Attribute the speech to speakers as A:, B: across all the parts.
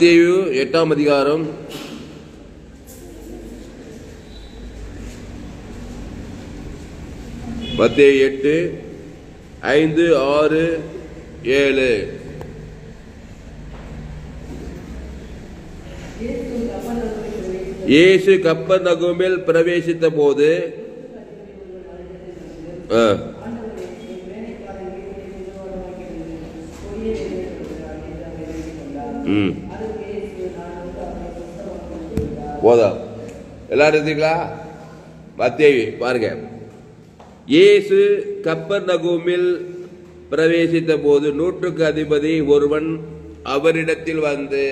A: மத்தேயு எட்டாம் அதிகாரம். மத்தேயு எட்டு ஐந்து ஆறு ஏழு. இயேசு கப்பர் நகுமில் பிரவேசித்த போது ஆ. ம். போதும். எல்லாரும் இருந்தீங்களா மத்தேவி பாருங்க. இயேசு கப்பர் நகூமில் பிரவேசித்த போது நூற்றுக்கு அதிபதி ஒருவன் அவரிடத்தில் வந்து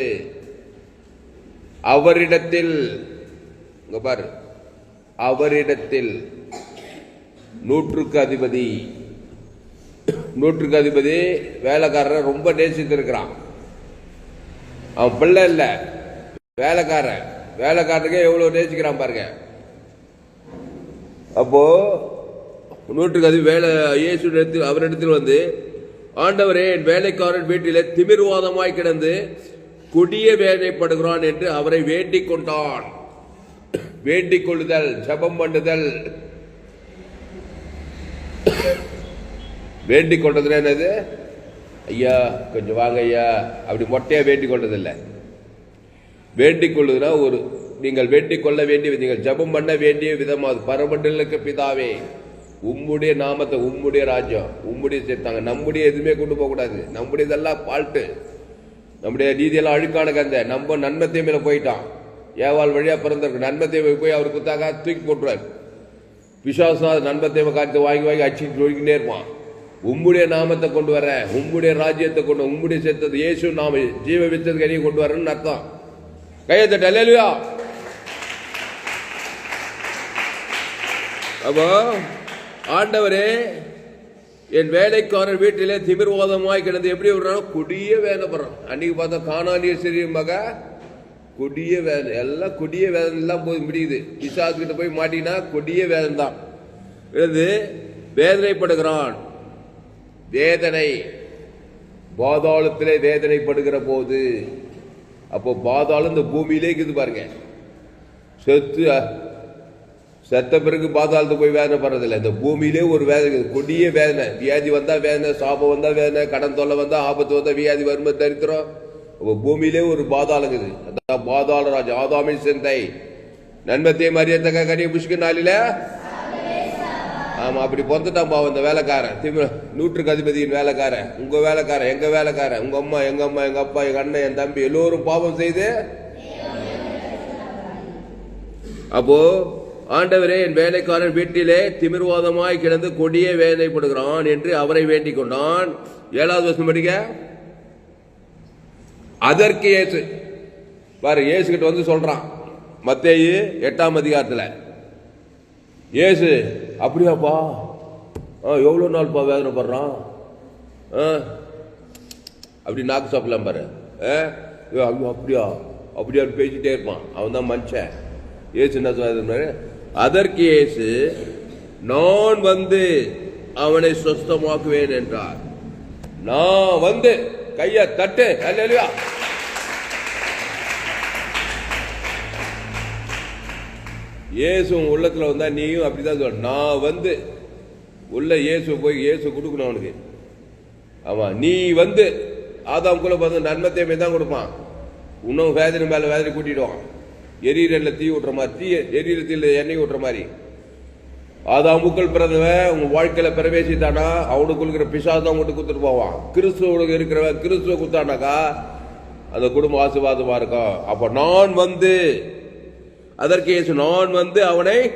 A: அவரிடத்தில் பாரு. அவரிடத்தில் நூற்றுக்கு அதிபதி நூற்றுக்கு அதிபதி வேலைக்காரரை ரொம்ப நேசித்திருக்கிறான். அவன் பிள்ளை இல்ல வேலைக்காரன். வேலைக்காரனுக்கே எவ்வளோ நேசிக்கிறான் பாருங்க. அப்போ நூற்றுக்கு அதிபதி வேலை இயேசு இடத்தில் அவரிடத்தில் வந்து ஆண்டவரே என் வேலைக்காரன் வீட்டில் திமிர்வாதமாய் கிடந்து கொடிய வேதனைப்படுகிறான் என்று அவரை வேண்டிக் கொண்டான். வேண்டிக் கொள்ளுதல் ஜெபம் பண்ணுதல். வேண்டிக் கொண்டதுல என்னது? ஐயா கொஞ்சம் வாங்க ஐயா. அப்படி மொட்டையா வேண்டிக் கொண்டதில்லை. வேண்டிக் கொள்ளுதுன்னா ஒரு நீங்கள் வேண்டிக் கொள்ள வேண்டிய நீங்கள் ஜெபம் பண்ண வேண்டிய விதமாவது பரமண்டலுக்கு பிதாவே. உம்முடைய நாமத்தை உம்முடைய ராஜ்யம் உம்முடைய சேர்த்தாங்க. நம்முடைய எதுவுமே கொண்டு போகக்கூடாது நம்முடையதெல்லாம் பால்ட்டு நம்முடைய நீதியெல்லாம் அழுக்கான கந்த. நம்ம நன்மத்தை தீமையில போயிட்டான். ஏவாள் வழியாக பிறந்திருக்கு நன்மத்தை போய் அவர் குத்தாக தூக்கி போட்டுருவார். விசுவாசம் அது காத்து வாங்கி வாங்கி அடிச்சுட்டு ஒழுங்கினே இருப்பான். உம்முடைய நாமத்தை கொண்டு வர உம்முடைய ராஜ்யத்தை கொண்டு உம்முடைய சேர்த்தது இயேசு நாம ஜீவ வித்தது கனியை கொண்டு வரேன்னு அர்த்தம். கையை தட்ட இல்லையா அப்போ ஆண்டவரே என் வேலைக்காரர் வீட்டிலே திமிர்வாதமாய் கிடந்து எப்படி விடுறானோ கொடிய வேதனைப்படுறான் அன்னைக்கு பார்த்தா காணாலிய சரி மக கொடிய வேதனை. எல்லாம் கொடிய வேதனை எல்லாம் போய் முடியுது. கிட்ட போய் மாட்டினா கொடிய வேதனை தான் இது வேதனைப்படுகிறான். வேதனை. பாதாளத்திலே வேதனைப்படுகிற போது அப்போ பாதாளம் இந்த பூமியிலே இருக்குது பாருங்க. செத்து செத்த பிறகு பாதாளத்துக்கு போய் வேதனை படுறதில்ல. இந்த பூமியிலே ஒரு வேதனை இருக்குது. கொடிய வேதனை. வியாதி வந்தால் வேதனை சாபம் வந்தால் வேதனை கடன் தொல்லை வந்தால் ஆபத்து வந்தால் வியாதி வறுமை தரித்திரம். அப்போ பூமியிலே ஒரு பாதாளம் இருக்குது. அதான் பாதாள ராஜா ஆதாமின் சிந்தை. நன்மத்தை மரியத்தக்க கனிய புஷ்கு நாளில ஆமாம் அப்படி பொந்துட்டான் பாவம் இந்த வேலைக்காரன். திமிர நூற்றுக்கு அதிபதியின் வேலைக்காரன். உங்கள் வேலைக்காரன் எங்கள் வேலைக்காரன்? உங்கள் அம்மா எங்கள் அம்மா எங்கள் அப்பா எங்கள் அண்ணன் என் தம்பி எல்லோரும் பாவம் செய்து. அப்போ ஆண்டவரே என் வேலைக்காரன் வீட்டிலே திமிர்வாதமாய் கிடந்து கொடியே வேதனைப்படுகிறான் என்று அவரை வேண்டிக் கொண்டான். ஏழாவது வருஷம் படிக்க அதற்கு ஏசு பாரு ஏசுகிட்ட வந்து சொல்றான். மத்தேயு எட்டாம் அதிகாரத்தில். ஏசு அப்படியாப்பா? ஆ எவ்வளோ நாள்ப்பா வேதனைப்படுறான்? ஆ? அப்படி நாக்கு சாப்பிடலாம் பாரு. ஆ? ஐயோ, அப்படியா? அப்படியா பேசிட்டே இருப்பான். அவன் தான் மனுஷன். ஏசு என்ன சொல்றாரு அதற்கு ஏசு நான் வந்து அவனை சொஸ்தமாக்குவேன் என்றார். நான் வந்து கையை தட்டு அல்லையா இயேசு உன் உள்ளத்தில் வந்தால் நீயும் அப்படிதான் சொல்ல நான் வந்து உள்ள இயேசு போய் இயேசு கொடுக்கணும் அவனுக்கு. ஆமாம் நீ வந்து ஆதாம்குள்ள பார்த்து நன்மத்தையுமே தான் கொடுப்பான். இன்னும் வேதனை மேலே வேதனை கூட்டிடுவான். எரியல தீ விட்டுற மாதிரி தீ எரியல தீயில் எண்ணெய் விட்டுற மாதிரி. ஆதாமுக்கள் பிறந்தவன் உங்கள் வாழ்க்கையில் பிரவேசித்தானா? அவனுக்கு இருக்கிற பிசாசம் அவங்ககிட்ட கொடுத்துட்டு போவான். கிறிஸ்துவனுக்கு இருக்கிறவன் கிறிஸ்துவ கொடுத்தானாக்கா அந்த குடும்ப ஆசீர்வாதமாக இருக்கும். அப்போ நான் வந்து அதற்கு இயேசு நான் வந்து அவனை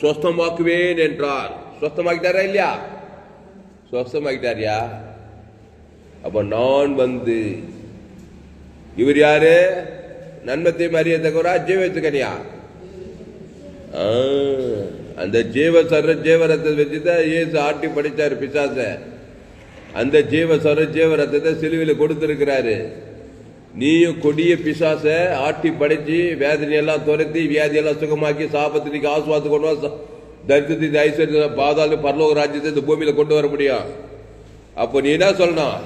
A: சொஸ்தமாக்குவேன் என்றார். சொஸ்தமாக்கிட்டாரா இல்லையா? சொஸ்தமாக்கிட்டாரியா? அப்ப நான் வந்து இவர் யாரு? நன்மத்தை மரியத்தக்கவரா ஜீவத்துக்கனியா? ஆ, அந்த ஜீவ சர ஜீவரத்தை வச்சுதான் இயேசு ஆட்டி படித்தார் பிசாச. அந்த ஜீவ சர ஜீவரத்தை சிலுவையில் கொடுத்திருக்கிறாரு. நீயும் கொடிய பிசாச ஆட்டி படைச்சு வேதனையெல்லாம் துரத்தி வியாதியெல்லாம் சுகமாக்கி சாபத்திற்கு ஆசுவாத்து கொண்டு வா. தரித்திரத்தை ஐஸ்வர்ய பாதாள பரலோக ராஜ்யத்தை இந்த பூமியில கொண்டு வர முடியும். அப்போ நீ என்ன சொல்லணும்?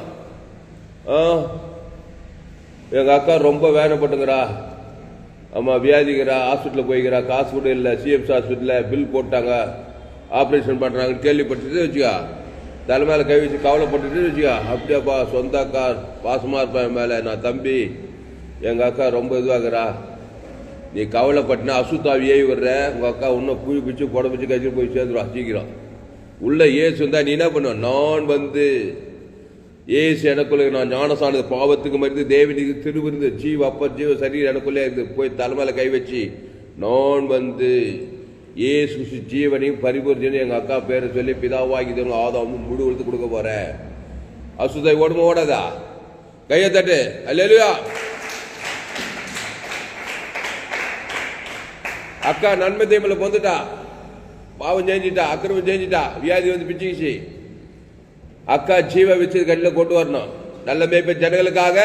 A: ஆ? எங்கள் அக்கா ரொம்ப வேதனைப்பட்டுங்கிறா. ஆமாம் வியாதிக்கிறா ஹாஸ்பிட்டலில் போய்க்கிறா காசு கூட இல்லை சிஎம்ஸ் ஹாஸ்பிட்டலில் பில் போட்டாங்க. ஆப்ரேஷன் பண்ணுறாங்கன்னு கேள்விப்பட்டுட்டு வச்சுக்கா. தலை மேலே கை வச்சு கவலைப்பட்டுட்டு வச்சுக்கா. அப்படியாப்பா சொந்த அக்கா பாசமாக இருப்பேன் மேலே. நான் தம்பி எங்கள் அக்கா ரொம்ப இதுவாகிறா நீ கவலைப்பட்டினா அசுத்தாவி ஏவி விடுற உங்கள் அக்கா இன்னும் குழி பிடிச்சி புட பிச்சு கழிச்சு போய் சேர்ந்துருவா சீக்கிரம். உள்ளே ஏசு இருந்தால் நீ என்ன பண்ணுவ? நான் வந்து ஏசு எனக்குள்ளே நான் ஞானசானது பாவத்துக்கு மருந்து தேவனுக்கு திருவிருந்து ஜீவ அப்ப ஜீவ சரீர் எனக்குள்ளே இருந்து போய் தலைமையில் கை வச்சு நான் வந்து ஏசு ஜீவனையும் பரிபூர்ஜனையும் எங்கள் அக்கா பேரை சொல்லி பிதாவாகி தரும் ஆதாம் முழு உழுத்து கொடுக்க போகிறேன் அசுதை ஓடுமோ ஓடாதா? கையை தட்டு. அல்லா அக்கா நன்மை தேமல பொந்துட்டா. பாவம் செஞ்சிட்டா அக்கிரமம் செஞ்சிட்டா. வியாதி வந்து பிச்சுக்கிச்சு. அக்கா ஜீவ வச்சு கட்டில கொண்டு வரணும். நல்ல மேய்ப்ப ஜனங்களுக்காக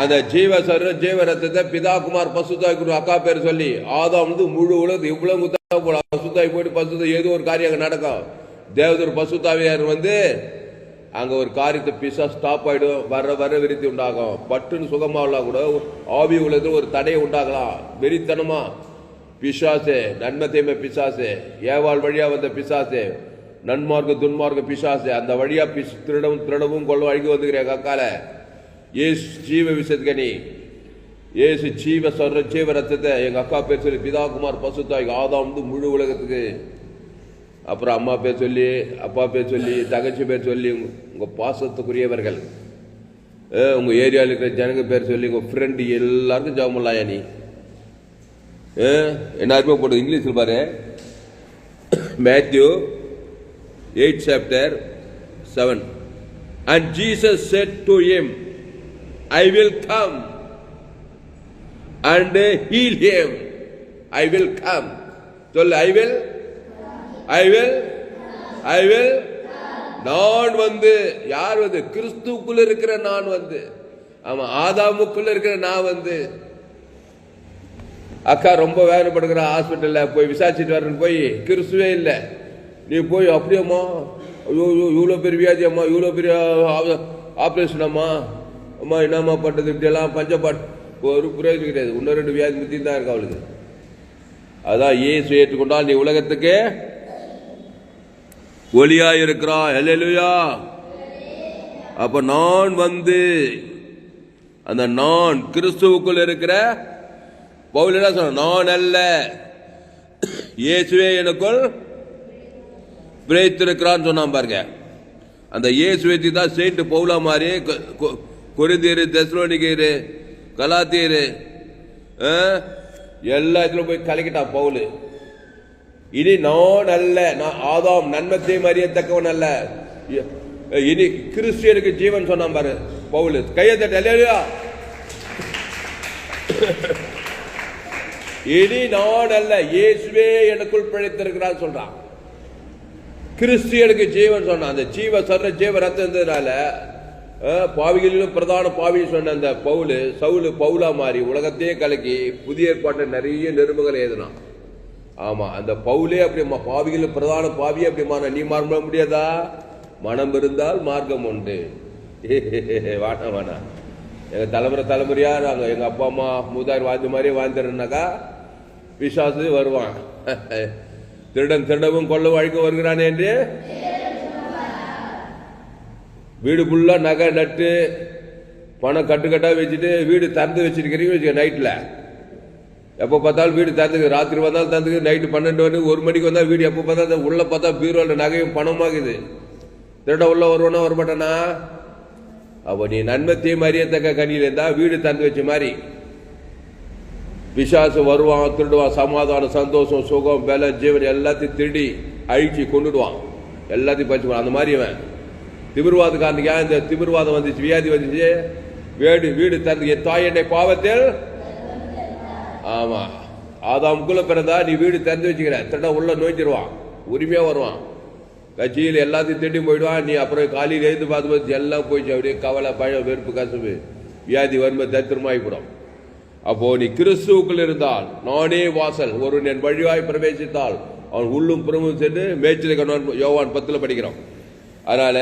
A: அந்த ஜீவ சரீரம் ஜீவ ரத்தத்தை பிதா குமார் பசுதாய் குரு அக்கா பேர் சொல்லி ஆதாம் வந்து முழு உலகத்து இவ்வளவு குத்தா போல பசுதாய் போயிட்டு பசுதா ஏதோ ஒரு காரியம் அங்கே நடக்கும். தேவதூர் பசுதாவியார் வந்து அங்கே ஒரு காரியத்தை பிசா ஸ்டாப் ஆகிடும் வர வர விருத்தி உண்டாகும். பட்டுன்னு சுகமாகலாம் கூட ஆவி உலகத்தில் ஒரு தடையை உண்டாகலாம் வெறித்தனமா. பிசாசே நன்மை தீமை பிசாசே ஏவாள் வழியா வந்த பிசாசே நன்மார்க்க துன்மார்க்க பிசாசே அந்த வழியா பிஸ் திருடவும் திருடவும் கொள்ள அழுகி வந்துக்கிறேன் கக்கால. ஏசு ஜீவ விசத்கனி ஏசு ஜீவ சொல்ற ஜீவ ரத்தத்தை எங்க அக்கா பேர் சொல்லி பிதாகுமார் பசுத்தாய் ஆதாம் வந்து முழு உலகத்துக்கு அப்புறம் அம்மா பேர் சொல்லி அப்பா பேர் சொல்லி தங்கச்சி பேர் சொல்லி உங்க- பாசத்துக்குரியவர்கள் அஹ், உங்க ஏரியாவில் இருக்கிற ஜனங்க பேர் சொல்லி உங்க ஃப்ரெண்டு எல்லாருக்கும் ஜெபம் பண்ணலாயா நீ எல்லாருமே போட்டு இங்கிலீஷில் பாரு Matthew eight chapter seven and Jesus said to him I will come and heal him. I will come சொல்லு I will I will I will நான் வந்து யார் வந்து? கிறிஸ்துக்குள்ள இருக்கிற நான் வந்து. ஆமா ஆதாமுக்குள்ள இருக்கிற நான் வந்து. அக்கா ரொம்ப வேதனைப்படுகிற ஹாஸ்பிட்டல்ல போய் விசாரிச்சுட்டு வரேன்னு போய் கிறிஸ்துவே இல்லை. நீ போய் அப்படியேம்மா. ஐயோ இவ்வளோ பெரிய வியாதி அம்மா இவ்வளோ பெரிய ஆப்ரேஷன் அம்மா என்னம்மா பண்ணுறது இப்படியெல்லாம் பஞ்சப்பாட் ஒரு பிரயோஜனம் கிடையாது இன்னும் ரெண்டு வியாதி மித்தியும் தான் இருக்கு அவளுக்கு? அதான் ஏசு ஏற்றுக்கொண்டால் நீ உலகத்துக்கு ஒளியா இருக்கிறா ஹalleluya அப்ப நான் வந்து அந்த நான் கிறிஸ்துவுக்குள் இருக்கிற பவுல் என்ன சொன்ன நான் அல்ல. இயேசுவே எனக்குள் பிழைத்திருக்கிறான்னு சொன்னான் பாருங்க. அந்த இயேசுவை தான் செயின்ட் பவுலா மாதிரி கொரிந்தியரு தெஸ்லோனிக்கரு கலாத்தியரு ஆ, எல்லா இதுல போய் கலக்கிட்டான் பவுலு. இனி நான் அல்ல நான் ஆதாம் நன்மத்தை அறியத்தக்கவன் அல்ல. இனி கிறிஸ்டியனுக்கு ஜீவன் சொன்னான் பாரு பவுலு. கையை தட்ட இனி நான் அல்ல இயேசுவே எனக்குள் பிழைத்திருக்கிறான் சொல்றான். கிறிஸ்டியனுக்கு ஜீவன் சொன்னான். அந்த ஜீவ சொல்ற ஜீவ ரத்தம் இருந்ததுனால பாவிகளிலும் பிரதான பாவின்னு சொன்ன அந்த பவுலு சவுலு பவுலா மாறி உலகத்தையே கலக்கி புதிய ஏற்பாட்டை நிறைய நிருபங்கள் எழுதினான் ஆமாம் அந்த பவுலே அப்படி பாவிகளில் பிரதான பாவியே அப்படி மாற நீ மாற முடியாதா? மனம் இருந்தால் மார்க்கம் உண்டு. வாட்டா வாடா. எங்கள் தலைமுறை தலைமுறையாக நாங்கள் எங்கள் அப்பா அம்மா மூதார் வாழ்ந்த மாதிரியே வாழ்ந்துருந்தாக்கா விசுவாசத்து வருவான். திருடன் திருடவும் கொள்ள வழிக்கு வருகிறான் என்று? வீடு ஃபுல்லா நகை நட்டு பணம் கட்டுக்கட்டாக வச்சுட்டு வீடு திறந்து வச்சிருக்கிறீங்க வச்சுக்க நைட்ல எப்போ பார்த்தாலும் வீடு திறந்துக்கு ராத்திரி வந்தாலும் திறந்துக்கு நைட்டு பன்னெண்டு மணி ஒரு மணிக்கு வந்தா வீடு எப்போ பார்த்தா உள்ள பார்த்தா பீரோல நகையும் பணமாகுது திருட உள்ள வருவானா வரமாட்டானா? அப்போ நீ நன்மை தீமை அறியத்தக்க கனியில் இருந்தா வீடு திறந்து வச்ச மாதிரி. பிசாசு வருவான் திருடுவான் சமாதானம் சந்தோஷம் சுகம் பல ஜீவன் எல்லாத்தையும் திருடி அழிச்சு கொண்டுடுவான். எல்லாத்தையும் பறிச்சுக்குவான் அந்த மாதிரி அவன் திமிர்வாதக்காரனுக்கு ஏன் இந்த திமிர்வாதம் வந்துச்சு? வியாதி வந்துச்சு? வீடு வீடு திறந்து என் தாய் என்னை பாவத்தில் ஆமா. ஆதாமுக்குள்ள பிறந்தா நீ வீடு திறந்து வச்சுக்கிற. திருட உள்ள நோய்ச்சிருவான். உரிமையா வருவான். கட்சியில் எல்லாத்தையும் திட்டி போயிடுவான். நீ அப்புறம் காலையில் எழுந்து பார்த்து பார்த்து எல்லாம் போயிடுச்சு. அப்படியே கவலை பழம் வெறுப்பு கசப்பு. வியாதி வறுமை தத்திரமாயிப்படும் அப்போ நீ கிறிஸ்துவுக்குள் இருந்தால் நானே வாசல். ஒரு என் வழிவாய் பிரவேசித்தால் அவன் உள்ளும் புறமும் சென்று மேய்ச்சலுக்கு யோவான் பத்தில் படிக்கிறோம் அதனால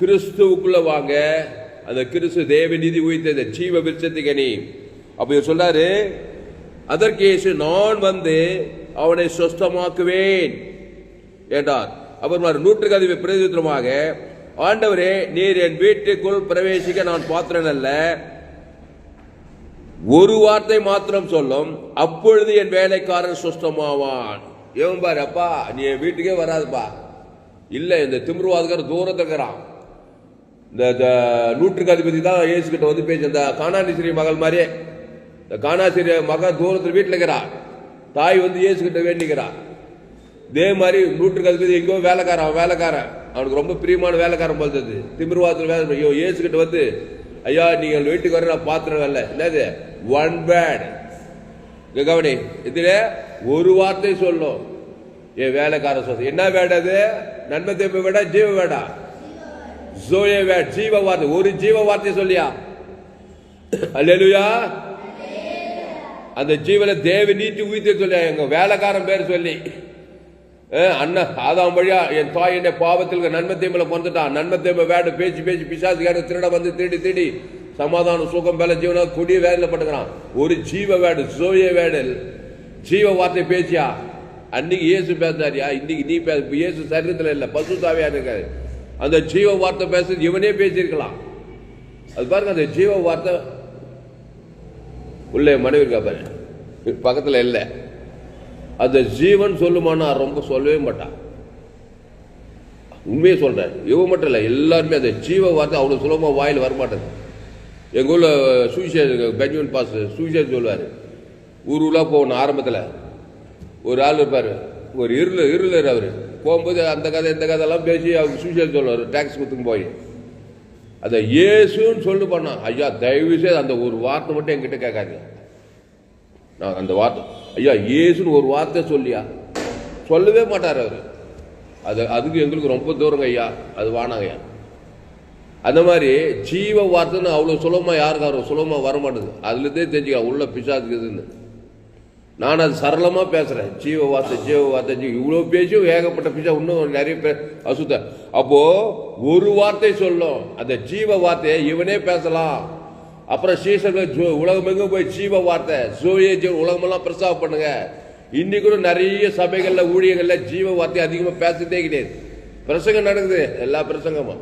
A: கிறிஸ்துவுக்குள்ள வாங்க அந்த கிறிஸ்து தேவ நிதி உயிர்த்த ஜீவ விருட்சத்துக்கு நீ அப்ப சொல்றாரு அதற்கு இயேசு நான் வந்து அவனை சொஸ்தமாக்குவேன். என்றார். அப்புறம் நூற்றுக்கு அதிக பிரதித்திரமாக ஆண்டவரே நீர் என் வீட்டுக்குள் பிரவேசிக்க நான் பாத்திரன் அல்ல. ஒரு வார்த்தை மாத்திரம் சொல்லும் அப்பொழுது என் வேலைக்காரன் சுஸ்தமாவான். ஏன் பாரு அப்பா நீ என் வீட்டுக்கே வராதுப்பா. இல்ல இந்த திமிருவாதுக்கார தூரத்துக்குறான் இந்த நூற்றுக்கு அதிபதி தான் இயேசு கிட்ட வந்து பேச்சு இந்த காணாசிரிய மகள் மாதிரியே இந்த காணாசிரிய மகன் தூரத்தில் வீட்டில் இருக்கிறா. தாய் வந்து இயேசு கிட்ட வேண்டிக்கிறா. இதே மாதிரி நூற்றுக்கு அதிபதி எங்கேயோ வேலைக்காரன் அவன் வேலைக்காரன். அவனுக்கு ரொம்ப பிரியமான வேலைக்காரன் போலது திமிர்வாதத்தில் வேலை ஐயோ இயேசு கிட்ட வந்து ஐயா நீங்கள் வீட்டுக்கு வர நான் பாத்திரம் வரல. என்னது? ஒன் பேட் இங்க கவனி இதில் ஒரு வார்த்தை சொல்லும் என் வேலைக்காரன் சொல்ல என்ன வேடாது நன்மை தேவை வேடா ஜீவ வேடா. ஜோயே வேட் ஜீவ வார்த்தை ஒரு ஜீவ வார்த்தை சொல்லியா? அல்லேலுயா அந்த ஜீவனை தேவ நீட்டி உயிர்த்து சொல்லியா? எங்க வேலைக்காரன் பேர் சொல்லி. அண்ணன் ஆதாம் வழியா என் தாய் என்னை பாவத்தில் நன்மை தீமையில கொண்டுட்டான். நன்மை தீமை வேட பேச்சு பேச்சு பிசாசுக்காரன் திருட வந்து திருடி திருடி சமாதானம் சுகம் பல ஜீவனா கொடிய வேலையில் பண்ணுகிறான் ஒரு ஜீவ வேடு சோய வேடல் ஜீவ வார்த்தை பேச்சியா அன்னைக்கு இயேசு பேசினாரியா இன்னைக்கு நீ பேச. இயேசு சரீரத்தில் இல்லை பசு தாவியா இருக்காரு. அந்த ஜீவ வார்த்தை பேச இவனே பேசியிருக்கலாம். அது பாருங்க அந்த ஜீவ வார்த்தை உள்ளே மனைவி இருக்கா பாரு. பக்கத்தில் இல்லை. அந்த ஜீவன் சொல்லுமானா ரொம்ப சொல்லவே மாட்டான் உண்மையை சொல்றேன் இவன் மட்டும் இல்லை எல்லாருமே அந்த ஜீவ வார்த்தை அவ்வளோ சுலபமாக வாயில் வரமாட்டேது எங்கள் ஊரில் சூசைட் பெஞ்சமின் பாஸ் சூசைட் சொல்லுவார். ஊர் ஊராக போகணும் ஆரம்பத்தில். ஒரு ஆள் இருப்பார். ஒரு இருள் இருளர் அவர். போகும்போது அந்த கதை இந்த கதையெல்லாம் பேசி அவர் சூசேஷ் சொல்லுவார் டேக்ஸ் கொடுத்துன்னு போய். அதை இயேசுன்னு சொல்லு பண்ணான் ஐயா தயவு செய்து அந்த ஒரு வார்த்தை மட்டும் என்கிட்ட கேட்காதீங்க. நான் அந்த வார்த்தை ஐயா இயேசுன்னு ஒரு வார்த்தை சொல்லியா? சொல்லவே மாட்டார் அவர். அது அதுக்கு எங்களுக்கு ரொம்ப தூரங்க ஐயா. அது வானாங்க ஐயா. அந்த மாதிரி ஜீவ வார்த்தைன்னு அவ்வளோ சுலபமாக யாருக்கு அவ்வளோ சுலபமாக வர மாட்டேங்குது. அதுலேருந்தே தெரிஞ்சுக்கலாம் உள்ள பிசாதுக்குதுன்னு நான் அது சரளமாக பேசுகிறேன் ஜீவ வார்த்தை ஜீவ வார்த்தை ஜீவ இவ்வளோ பேசியும் ஏகப்பட்ட பிசா இன்னும் நிறைய பேர் அசுத்த. அப்போது ஒரு வார்த்தை சொல்லும். அந்த ஜீவ வார்த்தையை இவனே பேசலாம். அப்புறம் சீசர்கள் ஜோ- உலகமெங்க போய் ஜீவ வார்த்தை ஜோயே ஜீவ உலகமெல்லாம் பிரசாவம் பண்ணுங்க. இன்னைக்கு கூட நிறைய சபைகளில் ஊழியர்களில் ஜீவ வார்த்தை அதிகமாக பேசிட்டே கிடையாது. பிரசங்கம் நடக்குது. எல்லா பிரசங்கமும்.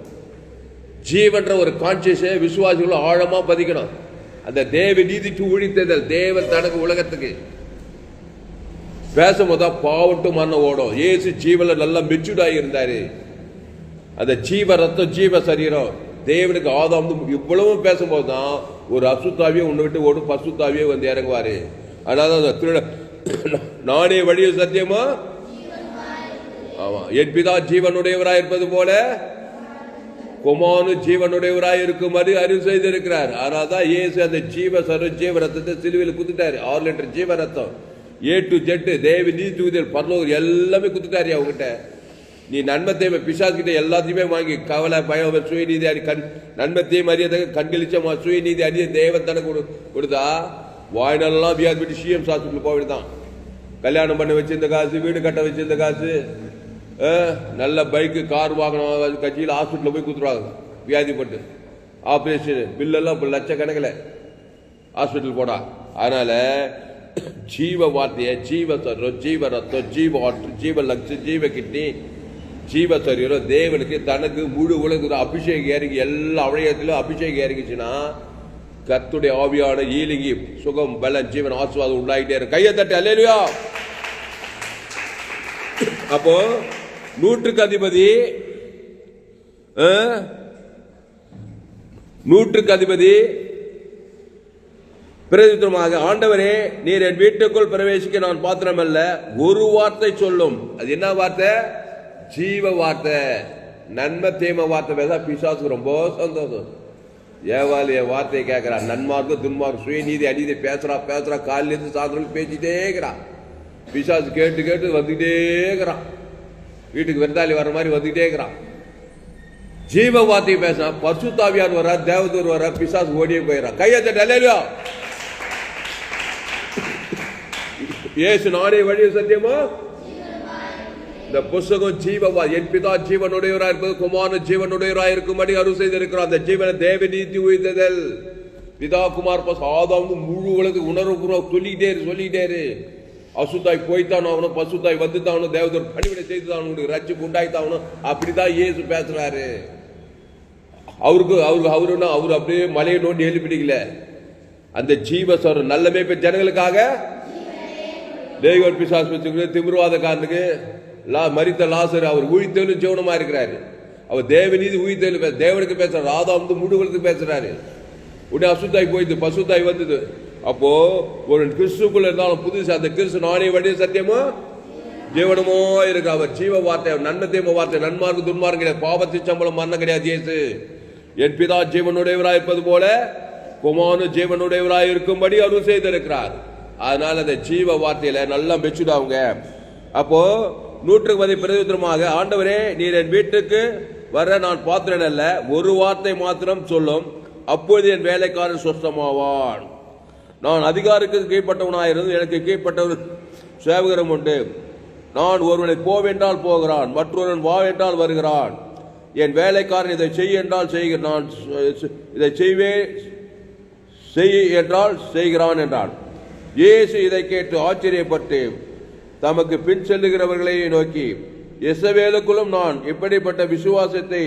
A: ஜீவன்ற ஒரு கான்சியஸை விசுவாசிகளும் ஆழமாக பதிக்கணும். அந்த தேவ நீதிக்கு ஊழித்ததல் தேவன் தனக்கு உலகத்துக்கு. பேசும்போது தான் பாவட்டு மண்ணை ஓடும். ஏசு ஜீவனில் நல்லா மெச்சூர்டாக இருந்தார். அந்த ஜீவ ரத்தம் ஜீவ சரீரம் தேவனுக்கு ஆதாம் இவ்வளவும் பேசும்போது தான் ஒரு அசுத்தாவியே உன்னை விட்டு ஓடும் பசுத்தாவியே வந்து இறங்குவார். அதனால அந்த திருட நானே வழிய சத்தியமா? ஆமாம் என் பிதா இருப்பது போல குமானு ஜீவனுடையவராக இருக்குமாறு அறிவு செய்திருக்கிறார். ஆனால் தான் ஏசு அந்த ஜீவ சரு ஜீவ ரத்தத்தை சிலுவையில் குத்துட்டார். ஆறு லிட்டர் ஜீவ ரத்தம். ஏ டு ஜெட்டு தேவி நீ தூதல் பரலோகர் எல்லாமே குத்துட்டாரு அவங்ககிட்ட நீ நன்மை தீமை பிசாசுகிட்ட எல்லாத்தையுமே வாங்கி கவலை பயம் சுயநீதி அடி கண் நன்மை தீமை அறியதை கண்களிச்சமா சுயநீதி அறிய தேவன் தானே கொடு கொடுத்தா வாய்நாளெல்லாம் வியாதி பண்ணி சிஎம் ஹாஸ்பிட்டல் போயிடுதான் கல்யாணம் பண்ணி வச்சிருந்த காசு வீடு கட்ட வச்சிருந்த காசு நல்ல பைக்கு கார் வாங்கின கட்சியில் ஹாஸ்பிட்டலில் போய் கொடுத்துருவாங்க. வியாதிப்பட்டு ஆப்ரேஷன் பில்லெல்லாம் இப்போ லட்சக்கணக்கில். ஹாஸ்பிட்டல் போடா. அதனால் ஜீவ வார்த்தையை ஜீவ சரீரம் ஜீவ ரத்தம் ஜீவ ஆற்று ஜீவ லக்ஷு ஜீவ கிட்னி ஜீவ சரீரம் தேவனுக்கு தனக்கு முழு உலகத்தில் அபிஷேகம் இறங்கி எல்லா அவழையத்திலும் அபிஷேகம் இறங்கிச்சுன்னா கத்துடைய ஆவியான ஈலிங்கி சுகம் பலன் ஜீவன் ஆசுவாதம் உண்டாகிட்டே இருக்கு கையை தட்டி அல்லையா அப்போ நூற்றுக்கு அதிபதி நூற்றுக்கு அதிபதி பிரதித்துவமாக ஆண்டவரே நீர் என் வீட்டுக்குள் பிரவேசிக்க நான் பாத்திரமல்ல. ஒரு வார்த்தை சொல்லும். அது என்ன வார்த்தை? ஜீவ வார்த்தை. நன்மை தீம வார்த்தை பேச பிசாசுக்கு ரொம்ப சந்தோஷம். ஏவாலி என் வார்த்தையை கேட்கிறான் நன்மார்க்கு துன்மார்க்கு சுயநீதி அநீதி பேசுறா பேசுறா. காலில சாதனம் சாயந்தரம் பேசிட்டே இருக்கிறான் பிசாசு கேட்டு கேட்டு வந்துக்கிட்டே இருக்கிறான் வீட்டுக்கு விருந்தாளி வர மாதிரி வந்துகிட்டே இருக்கிறான் ஜீவ வார்த்தையை பேசினா பசுத்தாவியார் வர தேவதூர் வர பிசாசு ஓடியே போயிடறான் கையை தட்டலையோ இயேசு நானே வழியும் சத்தியமா? இந்த புஸ்தகம் ஜீவவா என் பிதா ஜீவனுடையவராக இருப்பது குமாரன் ஜீவனுடையவராக இருக்கும்படி அருள் செய்திருக்கிறார். அந்த ஜீவனை தேவ நீதி உயர்ந்ததல் பிதா குமார் பஸ் ஆதாம் முழு உலக உணர்வு பூர்வம் சொல்லிக்கிட்டே இரு சொல்லிக்கிட்டே அசுத்தாய் போய்த்தான் அவனும் பசுத்தாய் வந்து தானும் தேவதர் பணிவிடை செய்து தான் உங்களுக்கு ரட்சிப்பு உண்டாய்த்தாகணும் அப்படிதான் இயேசு பேசுறாரு. அவருக்கு அவருக்கு அவருன்னா அவர் அப்படியே மலையை நோண்டி எழுப்பிடிக்கல அந்த ஜீவஸ்வர நல்லமே இப்ப ஜனங்களுக்காக? தேவர் பிசாஸ்பத்திரிக்கு திமிர்வாதக்காரனுக்கு லா மரித்த லாசர் அவர் உயிர்த்தெழு ஜீவனமா இருக்கிறாரு. அவர் தேவநீதி உயிர்த்தெழு பேச தேவனுக்கு பேசுறாரு. ராதா வந்து முடுகளுக்கு பேசுறாரு. உடனே அசுத்தாய் போயிது பசுத்தாய் வந்தது. அப்போ ஒரு கிறிஸ்துக்குள்ள இருந்தாலும் புதுசு அந்த கிறிஸ்து நானே வழி சத்தியமோ? ஜீவனமோ இருக்கு. அவர் ஜீவ வார்த்தை நன்மை தீம வார்த்தை நன்மார்க்கு துன்மார்க்கு கிடையாது பாவத்தின் சம்பளம் மரணம் கிடையாது இயேசு. என் பிதா ஜீவனுடையவராய் இருப்பது போல குமானு ஜீவனுடையவராய் இருக்கும்படி அருள் செய்திருக்கிறார். அதனால அந்த ஜீவ வார்த்தையில நல்லா மெச்சுடாங்க. அப்போ நூற்றுக்கு பதி பிரதித்திரமாக ஆண்டவரே நீர் என் வீட்டுக்கு வர நான் பாத்திரன் அல்ல ஒரு வார்த்தை மாத்திரம் சொல்லும். அப்பொழுது என் வேலைக்காரன் சொஸ்தமாவான் நான் அதிகாரிக்கு கீழ்ப்பட்டவனாயிருந்து எனக்கு கீழ்ப்பட்டவர் சேவகரம் உண்டு. நான் ஒருவனை போவென்றால் போகிறான் மற்றொருவன் வா என்றால் வருகிறான். என் வேலைக்காரன் இதை செய் என்றால் செய்கிறான் நான் இதை செய்வே செய் என்றால் செய்கிறான் என்றான். இயேசு இதை கேட்டு ஆச்சரியப்பட்டு தமக்கு பின் செல்லுகிறவர்களை நோக்கி எசவேலுக்குள்ளும் நான் இப்படிப்பட்ட விசுவாசத்தை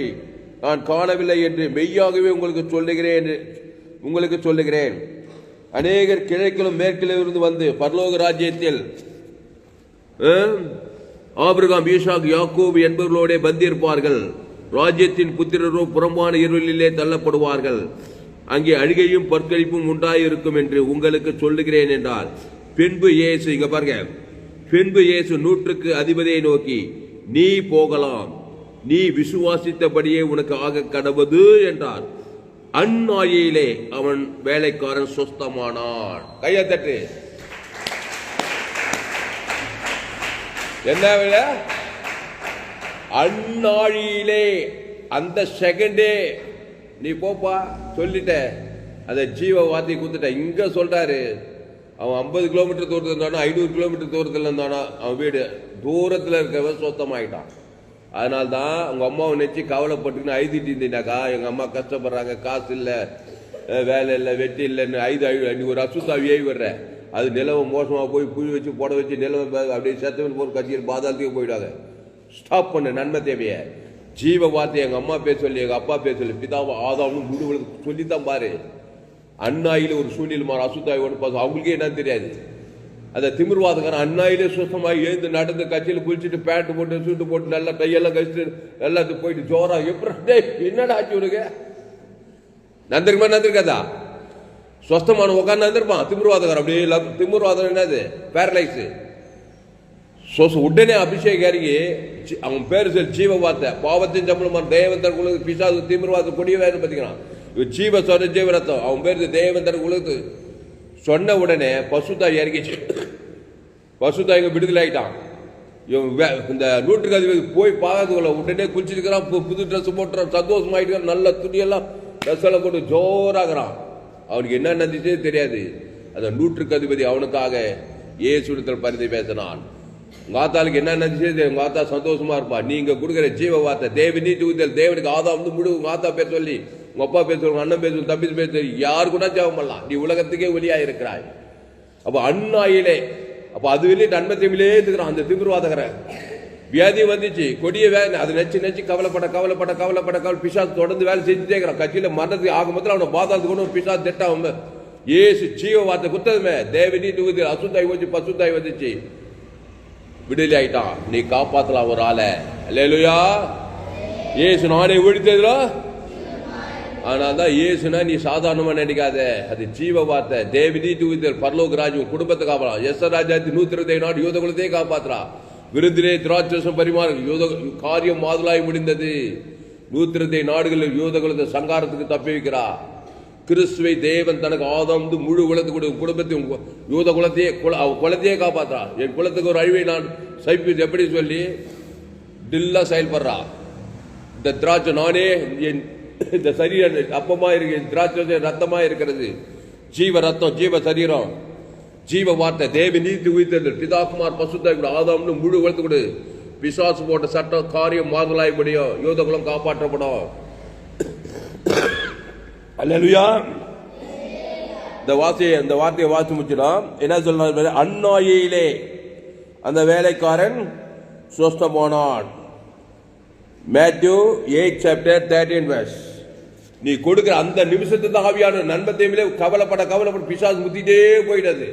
A: நான் காணவில்லை என்று மெய்யாகவே உங்களுக்கு சொல்லுகிறேன் உங்களுக்கு சொல்லுகிறேன். அநேகர் கிழக்கிலும் மேற்கிலிருந்து வந்து பரலோக ராஜ்யத்தில் ஆபிரகாம் ஈஷாக் யாக்கூப் என்பவர்களோட பந்திருப்பார்கள் ராஜ்யத்தின் புத்திரரோ புறம்பான இருளிலே தள்ளப்படுவார்கள். அங்கே அழுகையும் பற்களிப்பும் உண்டாயிருக்கும் என்று உங்களுக்கு சொல்லுகிறேன் என்றால் பின்பு இயேசு இங்க பாருங்க. பின்பு இயேசு நூற்றுக்கு அதிபதியை நோக்கி நீ போகலாம். நீ விசுவாசித்தபடியே உனக்கு ஆக கடவுது என்றார். அந்நாயிலே அவன் வேலைக்காரன் சொஸ்தமானான். கையை தட்டு. என்ன விட அந்நாழியிலே அந்த செகண்டே நீ போப்பா. சொல்லிட்ட. அதை ஜீவ வார்த்தை கொடுத்துட்ட இங்கே சொல்கிறாரு அவன் ஐம்பது கிலோமீட்டர் தூரத்தில் இருந்தானோ ஐநூறு கிலோமீட்டர் தூரத்தில் இருந்தானோ அவன் வீடு தூரத்தில் இருக்கிறவன் சொத்தமாயிட்டான். அதனால தான் அவங்க அம்மாவை நினச்சி கவலைப்பட்டுன்னு அழுதிட்டு இருந்தீனாக்கா எங்கள் அம்மா கஷ்டப்படுறாங்க காசு இல்லை வேலை இல்லை வெட்டி இல்லைன்னு ஐது ஐ நீ ஒரு அசுத்தாவி விடுற. அது நிலவை மோசமாக போய் புழி வச்சு போட வச்சு நிலவை அப்படியே செத்தவன் போகிற கட்சியில் பாதாளத்துக்கு போயிடாத ஸ்டாப் பண்ணு நன்மை தேவையை. ஜீவ வார்த்தை எங்கள் அம்மா பேர் சொல்லி எங்கள் அப்பா பேர் சொல்லி பிதாவை ஆதாவும் சொல்லி தான் பாரு. அண்ணாயில் ஒரு சூழ்நிலை மாறு அசுத்தாய் ஒன்று பாசம் அவங்களுக்கே என்னன்னு தெரியாது. அந்த திமிர்வாதக்காரன் அண்ணாயிலே சுத்தமாக எழுந்து நடந்து கட்சியில் குளிச்சுட்டு பேண்ட் போட்டு சூட்டு போட்டு நல்லா கையெல்லாம் கழிச்சுட்டு நல்லா போயிட்டு ஜோரா எப்படி டேய், என்னடா ஆச்சு உனக்கு? நந்திருக்குமா நந்திருக்காதா? ஸ்வஸ்தமான உட்காந்து நந்திருப்பான் திமிர்வாதக்காரன் அப்படியே லப்- திமிர்வாதம் என்னது? பேரலைஸு சொச உடனே அபிஷேக் இறங்கி ஜி- அவன் பேர் சொல் ஜீவ வார்த்தை பாவத்தின் சம்பளம் தேவந்தர் குலத்து பிசாது திமிர்வாத கொடிய பார்த்தீங்கன்னா பார்த்திக்கிறான் இவன் ஜீவ சொன்ன ஜீவரத்தம். அவன் பேர் தேவந்தர் குலத்து சொன்ன உடனே பசுத்தாய் இறங்கிச்சு. பசுத்தாய் இங்கே விடுதலை ஆகிட்டான் இவன் வே- இந்த நூற்றுக்கு அதிபதி போய் பார்க்கறதுக்குள்ள உடனே குளிச்சிருக்கிறான் பு- புது ட்ரெஸ் போட்டுறான் சந்தோஷமாயிட்டு நல்ல துணியெல்லாம் ட்ரெஸ் எல்லாம் போட்டு ஜோராகிறான் அவனுக்கு என்ன நடந்துச்சே தெரியாது. அந்த நூற்றுக்கு அதிபதி அவனுக்காக இயேசுடத்தில் பரிந்து பேசினான். உங்க ஆத்தாளுக்கு என்ன நடந்துச்சே? உங்கள் உங்க ஆத்தா சந்தோஷமா இருப்பா. நீங்க கொடுக்குற ஜீவ வார்த்தை தேவினி நீதி ஊதல் தேவனுக்கு ஆதா வந்து முழு உங்க ஆத்தா பேர் சொல்லி உங்க அப்பா பேர் சொல்லி அண்ணன் பேர் சொல்லி தம்பி பேர் சொல்லி யாரு கூட ஜெபம் பண்ணலாம்? நீ உலகத்துக்கே ஒளியா இருக்கிறாய் அப்ப அண்ணாயிலே அப்ப அது வெளியே நன்மை தீவிலே இருக்கிறான். அந்த திமிர்வாதகர வியாதி வந்துச்சு கொடிய வேலை அதை நச்சு நச்சு கவலைப்பட கவலைப்பட கவலைப்பட கவலை பிசாசு தொடர்ந்து வேலை செஞ்சுட்டே இருக்கிறான். கட்சியில மரணத்துக்கு ஆகும் மொத்தம் அவனை பாதாளத்துக்கு கொண்டு பிசாசு திட்டம் ஏசு ஜீவ வார்த்தை குத்ததுமே. தேவ நீ தூதி அசுத்தாய் வந்துச்சு பசுத்தாய் வந்துச்சு. விடுதலை ஆயிட்டான் நீ காப்பாத்தலாம் ஒரு ஆளை இல்லையா ஏசு நானே ஒழித்ததுல ஆனால் தான் இயேசுனா நீ சாதாரணமாக நினைக்காத. அது ஜீவ வார்த்தை. தேவிதி தூவிதர் பரலோக ராஜ்யம் குடும்பத்தை காப்பாலாம் எஸ் ராஜாத்தி நூத்திரத்தை நாடு யூத குலத்தையே காப்பாத்துறா. விருந்திலே திராட்சசம் பரிமாறு யூத காரியம் மாதுளாய் முடிந்தது. நூத்திரத்தை நாடுகளில் யூத குலத்தை சங்காரத்துக்கு தப்பி வைக்கிறா. கிறிஸ்துவை தேவன் தனக்கு ஆதாந்து முழு முழு குலத்துக்கு குடும்பத்தை யூத குலத்தையே குல- அவ குலத்தையே காப்பாற்றா என் குலத்துக்கு ஒரு அழிவை நான் சைப்பி எப்படி சொல்லி? டில்லா செயல்படுறா. இந்த திராட்சை நானே என் இந்த சரீரம் அப்பமா இருக்கு என் திராட்சை ரத்தமாக இருக்கிறது. ஜீவ ரத்தம் ஜீவ சரீரம். ஜீவ வார்த்தை தேவி நீதி உயிர்த்தது பிதாகுமார் பசுத்த ஆதாம்னு முழு வளர்த்து கொடு. பிசாசு போட்ட சட்டம் காரியம் மாறுதலாய் முடியும். யூதகுலம் காப்பாற்றப்படும். அல்லேலூயா இந்த வார்த்தையை அந்த வார்த்தையை வாசி முடிச்சிடும் என்ன சொல்றாரு அந்நாயிலே. அந்த வேலைக்காரன் சுஸ்தமானான். Matthew eight chapter thirteen verse நீ கொடுக்குற அந்த நிமிஷத்துக்கு ஆவியான நண்பத்தையுமே கவலைப்பட கவலைப்பட பிசாஸ் முத்திட்டே போயிடுது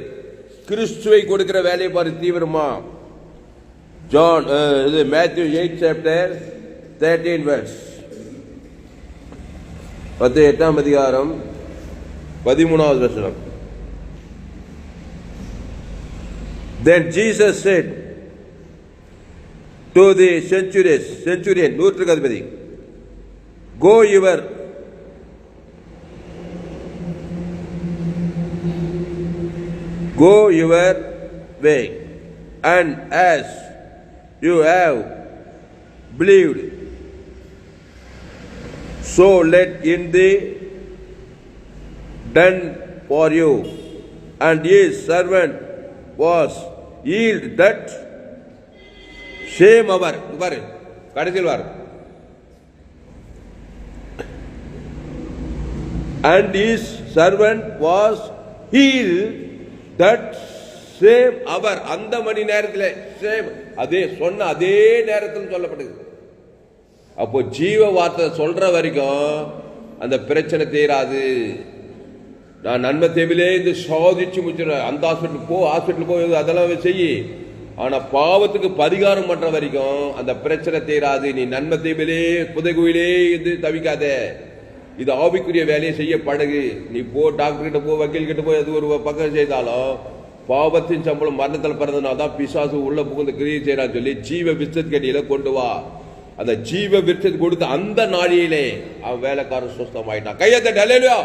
A: கிறிஸ்துவை கொடுக்கிற வேலையை பாரு தீவிரமா. ஜான் இது Matthew eight chapter thirteen verse மற்ற எட்டாம் அதிகாரம் பதிமூணாவது வசனம் then Jesus said to the centurions centurion நூற்றுக்கு அதிபதி go your go your way and as you have believed so let in the done for you. And his servant was healed that same hour. பாரு கடைசியில் வார் and his servant was healed that same hour அந்த மணி நேரத்தில் same அதே சொன்ன அதே நேரத்தில் சொல்லப்படுது அப்போ ஜீவ வார்த்தை சொல்ற வரைக்கும் அந்த பிரச்சனை தீராது. நான் நன்மை தேவையிலே இந்த சோதிச்சு முடிச்சிடுறேன். அந்த ஹாஸ்பிட்டல் போ ஹாஸ்பிட்டல் போய் அதெல்லாம் செய்யி. ஆனால் பாவத்துக்கு பரிகாரம் பண்ணுற வரைக்கும் அந்த பிரச்சனை தீராது. நீ நன்மை தேவையிலே புதைகுயிலே இது தவிக்காத. இது ஆவிக்குரிய வேலையை செய்ய பழகு. நீ போ டாக்டர்கிட்ட போ வக்கீல்கிட்ட போய் அது ஒரு பக்கம் செய்தாலும் பாவத்தின் சம்பளம் மரணத்தில் பிறந்தனால தான் பிசாசு உள்ள புகுந்து கிரியை செய்யறான்னு சொல்லி ஜீவ விசத்துக்கடியில கொண்டு வா. அந்த ஜீவ விருட்சத்தை கொடுத்த அந்த நாளிலே அவன் வேலைக்காரன் சுஸ்தமாயிட்டான். கையத்தை டலேலியோ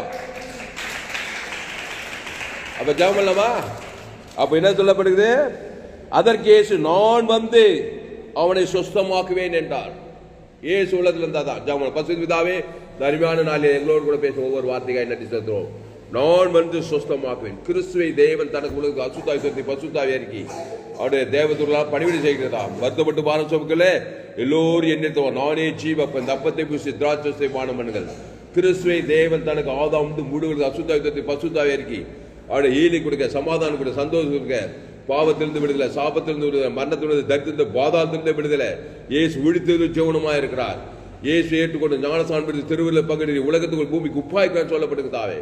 A: அப்ப ஜெபம் பண்ணலாமா? அப்ப என்ன சொல்லப்படுகிறது? அதற்கு இயேசு நான் வந்து அவனை சுஸ்தமாக்குவேன் என்றார். ஏசு உள்ளத்துல இருந்தா தான் பசு பிதாவே தருமையான நாளில் எங்களோடு கூட பேசும் ஒவ்வொரு வார்த்தைக்காக நன்றி நான் வந்து சுஸ்தமாக்குவேன். கிறிஸ்துவை தேவன் தனக்கு உலக அசுத்தாய் சொல்லி பசுத்தாவி இருக்கி அவருடைய தேவதூர்களால் பணிவிடை செய்கிறதா? வருத்தப்பட்டு பாரம் சுமக்கல. எல்லோரும் எண்ணித்தோம் நானே ஜீவப்பன் இந்த அப்பத்தை பூசி திராட்சத்தை பானம் பண்ணுங்கள். கிறிஸ்துவை தேவன் தனக்கு ஆதாம் வந்து முடுகிறது அசுத்தாய் பசுத்தாவி இருக்கி அவருடைய ஈலி கொடுக்க சமாதானம் கொடுக்க சந்தோஷம் கொடுக்க பாவத்திலிருந்து விடுதலை சாபத்திலிருந்து விடுதலை மரணத்திலிருந்து தரித்திருந்து பாதாளத்திலிருந்து விடுதலை. இயேசு விழித்தது ஜீவனமாக இருக்கிறார். இயேசு ஏற்றுக்கொண்டு ஞானசான் திருவிழா பகுதி உலகத்துக்குள் பூமிக்கு உப்பாய்க்கான் தாவே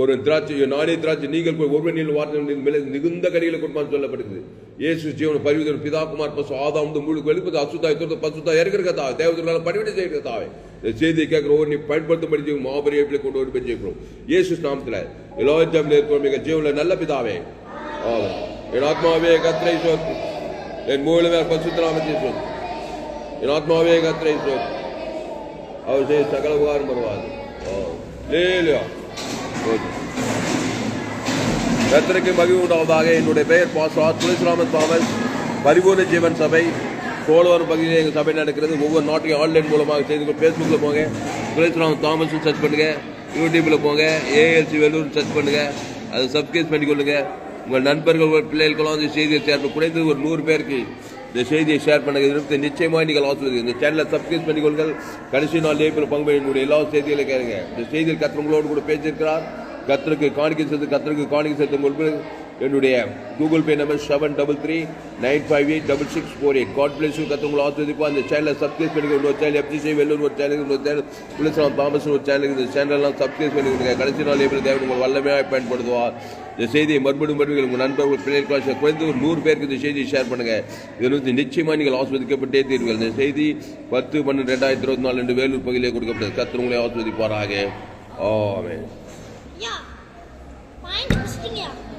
A: ஒரு திராட்சை நானே திராட்சை நீங்கள் போய் ஒருவன் நீள் வார்த்தை மேலே மிகுந்த கடிகளை கொடுப்பான்னு சொல்லப்படுகிறது. இயேசு ஜீவன பிதா பிதாகுமார் பசு ஆதாம் வந்து முழு வெளிப்பது அசுத்தாய் தொடுத்த பசுத்தா இருக்கிறதா தேவதற்கான பணிவிடை செய்கிறதாவே இந்த செய்தியை கேட்கிற ஒரு நீ பயன்படுத்தும்படி செய்யும் மாபெரிய எப்படி கொண்டு வந்து ஜெயிக்கிறோம் இயேசு நாமத்தில் எல்லா இருக்கிற மிக ஜீவனில் நல்ல பிதாவே. என் ஆத்மாவே கத்திரை சோத்து என் மூலமே பசுத்தராமத்தை சோத்து என் ஆத்மாவே கத்திரை சோத்து அவர் செய்ய சகல உபகாரம் வருவாது லேலியா கர்த்தருக்கு மகிழ்வு உண்டாவதாக. என்னுடைய பெயர் பாஸ்வாத் துளசிராமன் தாமஸ். பரிபூர்ண ஜீவன் சபை. கோலவரம் பகுதியில் எங்கள் சபை நடக்கிறது. ஒவ்வொரு நாட்டையும் ஆன்லைன் மூலமாக செய்து ஃபேஸ்புக்கில் போங்க. துளசிராமன் தாமஸும் சர்ச் பண்ணுங்க. யூடியூப்பில் போங்க. ஏஎல்சி வெள்ளூர் சர்ச் பண்ணுங்க. அதை சப்ஸ்கிரைப் பண்ணிக்கொள்ளுங்க. உங்கள் நண்பர்கள் உங்கள் பிள்ளைகளுக்கெல்லாம் வந்து செய்தியை சேர்ப்பு பண்ண குறைந்தது ஒரு நூறு பேருக்கு இந்த செய்தியை ஷேர் பண்ணுங்க. இதற்கு நிச்சயமாக நீங்கள் ஆசிரியர் இந்த சேனலை சப்ஸ்கிரைப் பண்ணிக்கொள்ளுங்கள். கடைசி நாள் ஏப்ரல் பங்கு பெற என்னுடைய எல்லா செய்திகளை கேளுங்க. இந்த செய்தியில் கத்திரங்களோடு கூட பேசியிருக்கிறார். கத்தருக்கு காணிக்கை சேர்த்து கத்தருக்கு காணிக்கை சேர்த்து உங்களுக்கு என்னுடைய Google Pay number seven double three nine five eight double six four eight God bless கத்தவங்களை ஆசிரியப்பா அந்த சேனலை சப்ஸ்கிரைப் பண்ணி ஒரு சேனல் எஃப்ஜிசி வெள்ளூர் ஒரு சேனல் இன்னொரு சேனல் புலிசலாம் தாமஸ் ஒரு சேனல் இந்த சேனல்லாம் சப்ஸ்கிரைப் பண்ணி கொடுங்க கடைசி நாள் எப்படி தேவை உங்கள் வல்லமையாக பயன்படுத்துவார். இந்த செய்தியை மறுபடியும் மறுபடியும் உங்கள் நண்பர்கள் பிள்ளைகள் குறைந்து ஒரு நூறு பேருக்கு இந்த செய்தியை ஷேர் பண்ணுங்க. இதில் வந்து நிச்சயமாக நீங்கள் ஆஸ்வதிக்கப்பட்டே தீர்வுகள் இந்த செய்தி பத்து பன்னெண்டு ரெண்டாயிரத்தி இருபத்தி நாலு ரெண்டு வேலூர் பகுதியிலே கொடுக்கப்பட்டது. கத்தர் உங்களை ஆஸ்வதிப்பாராக Yeah.
B: Ja. Meine Christian.